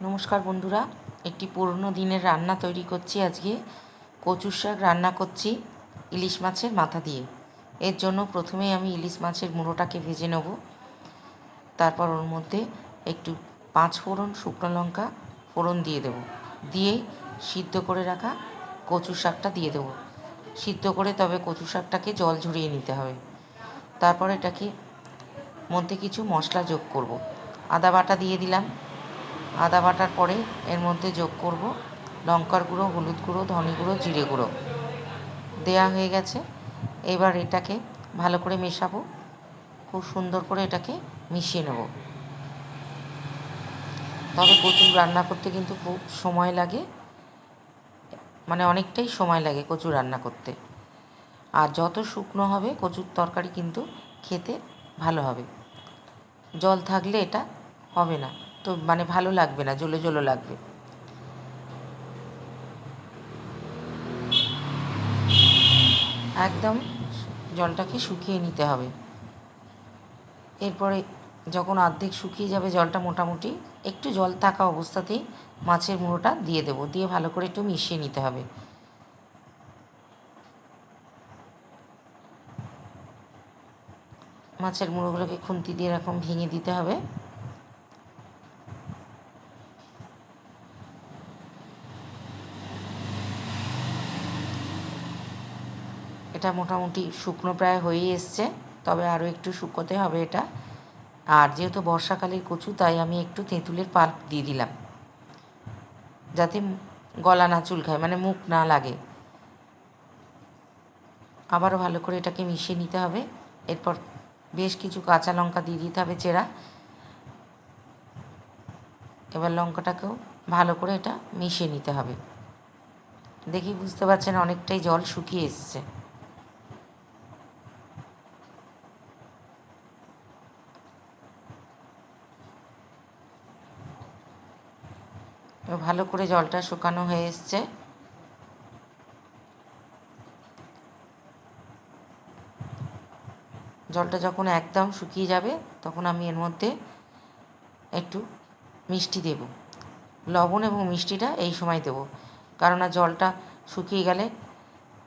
নমস্কার বন্ধুরা, একটি পুরনো দিনের রান্না তৈরি করছি আজকে। কচুর শাক রান্না করছি ইলিশ মাছের মাথা দিয়ে। এর জন্য প্রথমেই আমি ইলিশ মাছের মুড়োটাকে ভেজে নেব। তারপর ওর মধ্যে একটু পাঁচ ফোড়ন শুকনো লঙ্কা ফোড়ন দিয়ে দেবো। দিয়ে সিদ্ধ করে রাখা কচু শাকটা দিয়ে দেবো। সিদ্ধ করে তবে কচু শাকটাকে জল ঝরিয়ে নিতে হবে। তারপর এটাকে মধ্যে কিছু মশলা যোগ করব। আদা বাটা দিয়ে দিলাম। আদা বাটার পরে এর মধ্যে যোগ করব লঙ্কার গুঁড়ো, হলুদ গুঁড়ো, ধনে গুঁড়ো, জিরে গুঁড়ো। দেয়া হয়ে গেছে। এবার এটাকে ভালো করে মেশাবো। খুব সুন্দর করে এটাকে মিশিয়ে নেব। তবে কচু রান্না করতে কিন্তু খুব সময় লাগে। মানে অনেকটাই সময় লাগে কচু রান্না করতে। আর যত শুকনো হবে কচুর তরকারি কিন্তু খেতে ভালো হবে। জল থাকলে এটা হবে না। তো মানে ভালো লাগবে না জলো জলো লাগবে। একদম জলটাকে শুকিয়ে নিতে হবে। এরপরে যখন অর্ধেক শুকিয়ে যাবে জলটা মোটামুটি, একটু জল থাকা অবস্থাতেই মাছের মুড়োটা দিয়ে দেবো, দিয়ে ভালো করে একটু মিশিয়ে নিতে হবে। মাছের মুড়োগুলোকে খুন্তি দিয়ে এরকম ভেঙে দিতে হবে। এটা মোটামুটি শুকনো প্রায় হয়েই এসছে, তবে আরও একটু শুকোতে হবে এটা। আর যেহেতু বর্ষাকালের কচু, তাই আমি একটু তেঁতুলের পাল্প দিয়ে দিলাম। যাতে গলা না চুলকায় মানে মুখ না লাগে। আবারও ভালো করে এটাকে মিশিয়ে নিতে হবে। এরপর বেশ কিছু কাঁচা লঙ্কা দিয়ে দিতে হবে চেরা। এবার লঙ্কাটাকেও ভালো করে এটা মিশিয়ে নিতে হবে। দেখি বুঝতে পারছেন অনেকটাই জল শুকিয়ে এসছে। ভালো করে জলটা শুকানো হয়ে এসছে। জলটা যখন একদম শুকিয়ে যাবে, তখন আমি এর মধ্যে একটু মিষ্টি দেব। লবণ এবং মিষ্টিটা এই সময় দেব। কারণ জলটা শুকিয়ে গেলে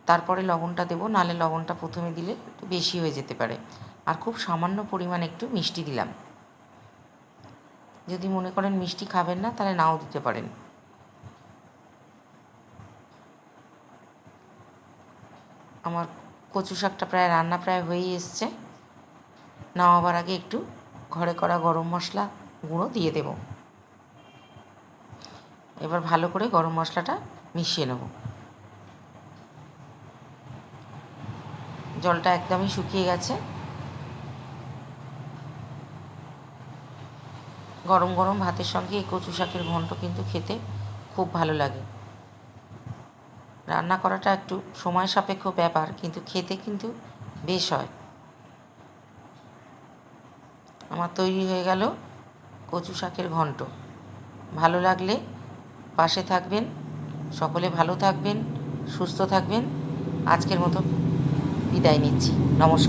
তারপরে লবণটা দেবো নালে লবণটা প্রথমে দিলে একটু বেশি হয়ে যেতে পারে। আর খুব সামান্য পরিমাণ একটু মিষ্টি দিলাম। যদি মনে করেন মিষ্টি খাবেন না, তাহলে নাও দিতে পারেন। আমার কচু শাকটা প্রায়, রান্না প্রায় হয়েই এসছে। নামাবার আগে একটু ঘরে করা গরম মশলা গুঁড়ো দিয়ে দেব। এবার ভালো করে গরম মশলাটা মিশিয়ে নেব। জলটা একদমই শুকিয়ে গেছে। গরম গরম ভাতের সঙ্গে এই কচু শাকের ঘন্ট কিন্তু খেতে খুব ভালো লাগে। রান্না করাটা একটু সময় সাপেক্ষ ব্যাপার, কিন্তু খেতে কিন্তু বেশ হয়। আমার তৈরি হয়ে গেল কচু শাকের ঘন্ট। ভালো লাগলে পাশে থাকবেন, সকলে ভালো থাকবেন, সুস্থ থাকবেন। আজকের মতো বিদায় নিচ্ছি। নমস্কার।